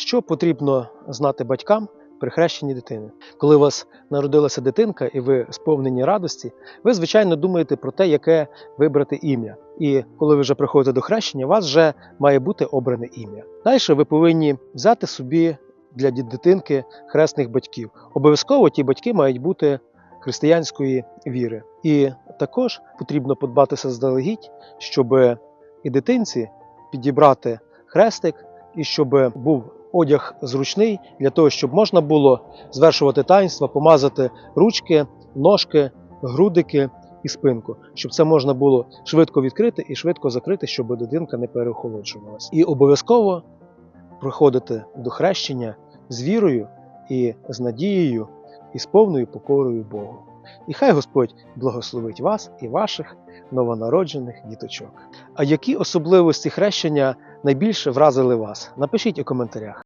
Що потрібно знати батькам при хрещенні дитини? Коли у вас народилася дитинка і ви сповнені радості, ви звичайно думаєте про те, яке вибрати ім'я. І коли ви вже приходите до хрещення, у вас вже має бути обране ім'я. Далі ви повинні взяти собі для дитинки хресних батьків. Обов'язково ті батьки мають бути християнської віри. І також потрібно подбати заздалегідь, щоб і дитинці підібрати хрестик, і щоб був одяг зручний для того, щоб можна було звершувати таїнства, помазати ручки, ножки, грудики і спинку, щоб це можна було швидко відкрити і швидко закрити, щоб дитинка не переохолоджувалася. І обов'язково приходити до хрещення з вірою і з надією, і з повною покорою Богу. І хай Господь благословить вас і ваших новонароджених діточок. А які особливості хрещення найбільше вразили вас? Напишіть у коментарях.